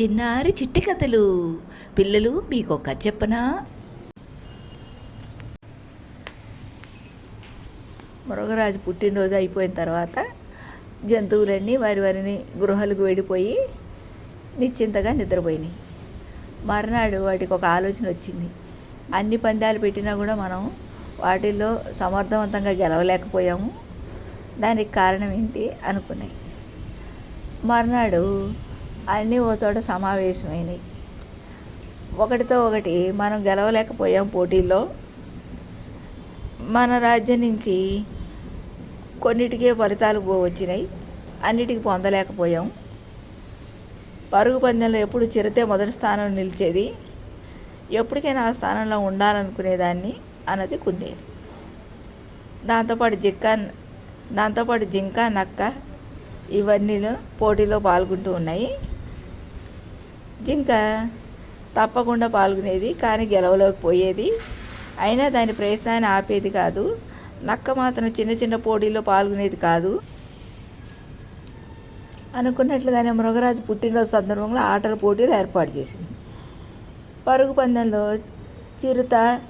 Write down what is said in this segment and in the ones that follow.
చిన్నారి చిట్టి కథలు. పిల్లలు మీకు ఒక కథ చెప్పనా? మృగరాజు పుట్టినరోజు అయిపోయిన తర్వాత జంతువులన్నీ వారి వారిని గృహాలకు వెళ్ళిపోయి నిశ్చింతగా నిద్రపోయినాయి. మర్నాడు వాటికి ఒక ఆలోచన వచ్చింది. అన్ని పందాలు పెట్టినా కూడా మనం వాటిల్లో సమర్థవంతంగా గెలవలేకపోయాము. దానికి కారణం ఏంటి అనుకున్నాయి. మర్నాడు అన్నీ ఓ చోట సమావేశమైనాయి. ఒకటితో ఒకటి మనం గెలవలేకపోయాం పోటీల్లో. మన రాజ్యం నుంచి కొన్నిటికే ఫలితాలు వచ్చినాయి. అన్నిటికి పొందలేకపోయాం. పరుగు పందెంలో ఎప్పుడు చిరతే మొదటి స్థానం నిలిచేది ఎప్పటికైనా ఆ స్థానంలో ఉండాలనుకునేదాన్ని అన్నది కుందేలు దాంతోపాటు జిక్క దాంతోపాటు జింక నక్క ఇవన్నీ పోటీలో పాల్గొంటూ ఉన్నాయి. జింక తప్పకుండా పాల్గొనేది కానీ గెలవలోకి పోయేది. అయినా దాని ప్రయత్నాన్ని ఆపేది కాదు. నక్క మాత్రం చిన్న చిన్న పోటీల్లో పాల్గొనేది కాదు. అనుకున్నట్లుగానే మృగరాజు పుట్టినరోజు సందర్భంలో ఆటల పోటీలు ఏర్పాటు చేసింది. పరుగు పందెంలో చిరుత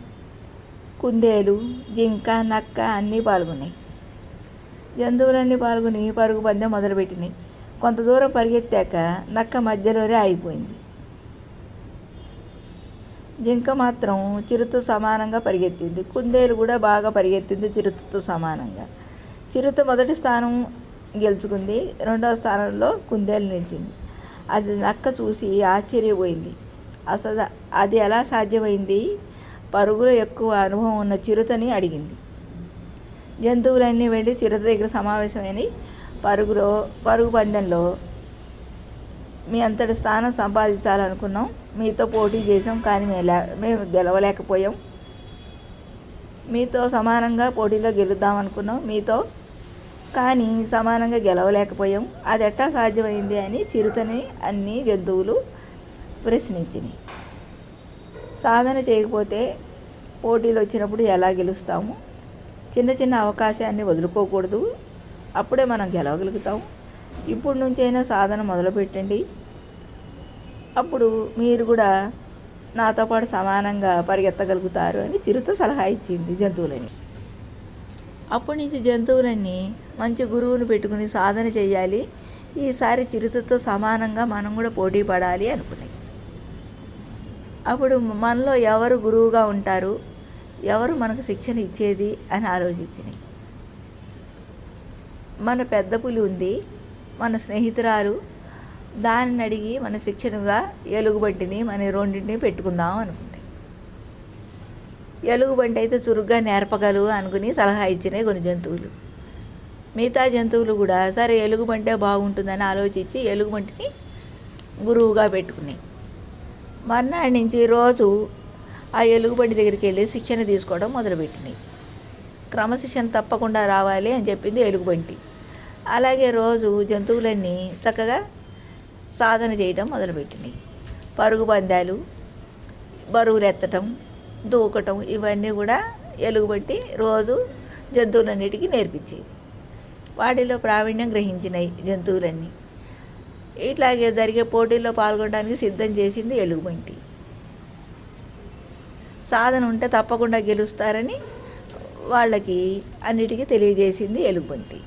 కుందేలు జింక నక్క అన్నీ పాల్గొన్నాయి. జంతువులన్నీ పాల్గొని పరుగు పందెం మొదలుపెట్టినాయి. కొంత దూరం పరిగెత్తాక నక్క మధ్యలోనే ఆగిపోయింది. జింక మాత్రం చిరుతో సమానంగా పరిగెత్తింది. కుందేలు కూడా బాగా పరిగెత్తింది చిరుతతో సమానంగా. చిరుత మొదటి స్థానం గెలుచుకుంది. రెండవ స్థానంలో కుందేలు నిలిచింది. అది నక్క చూసి ఆశ్చర్యపోయింది. అసలు అది ఎలా సాధ్యమైంది? పరుగులో ఎక్కువ అనుభవం ఉన్న చిరుతని అడిగింది. జంతువులన్నీ వెళ్ళి చిరుత దగ్గర సమావేశమైనవి పరుగులో పరుగు పందెంలో మీ అంతటి స్థానం సంపాదించాలనుకున్నాం. మీతో పోటీ చేసాం కానీ మేము మేము గెలవలేకపోయాం. మీతో సమానంగా పోటీలో గెలుద్దాం అనుకున్నాం మీతో. కానీ సమానంగా గెలవలేకపోయాం. అది ఎట్టా సాధ్యమైంది అని చిరుతని అన్ని జంతువులు ప్రశ్నించినాయి. సాధన చేయకపోతే పోటీలు వచ్చినప్పుడు ఎలా గెలుస్తాము? చిన్న చిన్న అవకాశాన్ని వదులుకోకూడదు. అప్పుడే మనం గెలవగలుగుతాం. ఇప్పుడు నుంచైనా సాధన మొదలుపెట్టండి. అప్పుడు మీరు కూడా నాతో పాటు సమానంగా పరిగెత్తగలుగుతారు అని చిరుత సలహా ఇచ్చింది జంతువులని. అప్పటి నుంచి జంతువులన్నీ మంచి గురువును పెట్టుకుని సాధన చేయాలి. ఈసారి చిరుతతో సమానంగా మనం కూడా పోటీ పడాలి అనుకున్నాయి. అప్పుడు మనలో ఎవరు గురువుగా ఉంటారు? ఎవరు మనకు శిక్షణ ఇచ్చేది? అని ఆలోచించినాయి. మన పెద్ద పులి ఉంది మన స్నేహితురాలు దానిని అడిగి మన శిక్షణగా ఎలుగుబంటిని మన రెండింటిని పెట్టుకుందాం అనుకుంటాయి ఎలుగుబంటి అయితే చురుగ్గా నేర్పగలవు అనుకుని సలహా ఇచ్చినాయి కొన్ని జంతువులు. మిగతా జంతువులు కూడా సరే ఎలుగుబంటే బాగుంటుందని ఆలోచించి ఎలుగుబంటిని గురువుగా పెట్టుకున్నాయి మర్నాడు నుంచి రోజు ఆ ఎలుగుబంటి దగ్గరికి వెళ్ళి శిక్షణ తీసుకోవడం మొదలుపెట్టినాయి. క్రమశిక్షణ తప్పకుండా రావాలి అని చెప్పింది ఎలుగుబంటి. అలాగే రోజు జంతువులన్నీ చక్కగా సాధన చేయడం మొదలుపెట్టినాయి పరుగు పందాలు బరువులెత్తటం దూకటం ఇవన్నీ కూడా ఎలుగుబట్టి రోజు జంతువులన్నిటికీ నేర్పించేది. వాటిలో ప్రావీణ్యం గ్రహించినాయి జంతువులన్నీ. ఇట్లాగే జరిగే పోటీల్లో పాల్గొనడానికి సిద్ధం చేసింది ఎలుగుబంటి. సాధన ఉంటే తప్పకుండా గెలుస్తారని వాళ్ళకి అన్నిటికీ తెలియజేసింది ఎలుగుబంటి.